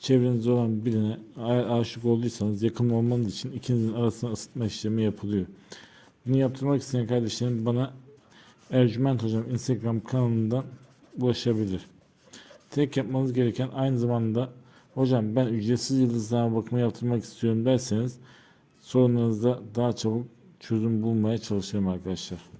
çevrenizde olan birine aşık olduysanız yakın olmanız için ikinizin arasında ısıtma işlemi yapılıyor. Bunu yaptırmak isteyen kardeşlerim bana Ercüment Hocam Instagram kanalından ulaşabilir. Tek yapmanız gereken aynı zamanda hocam ben ücretsiz yıldızlama bakımı yaptırmak istiyorum derseniz sorunlarınızda daha çabuk çözüm bulmaya çalışırım arkadaşlar.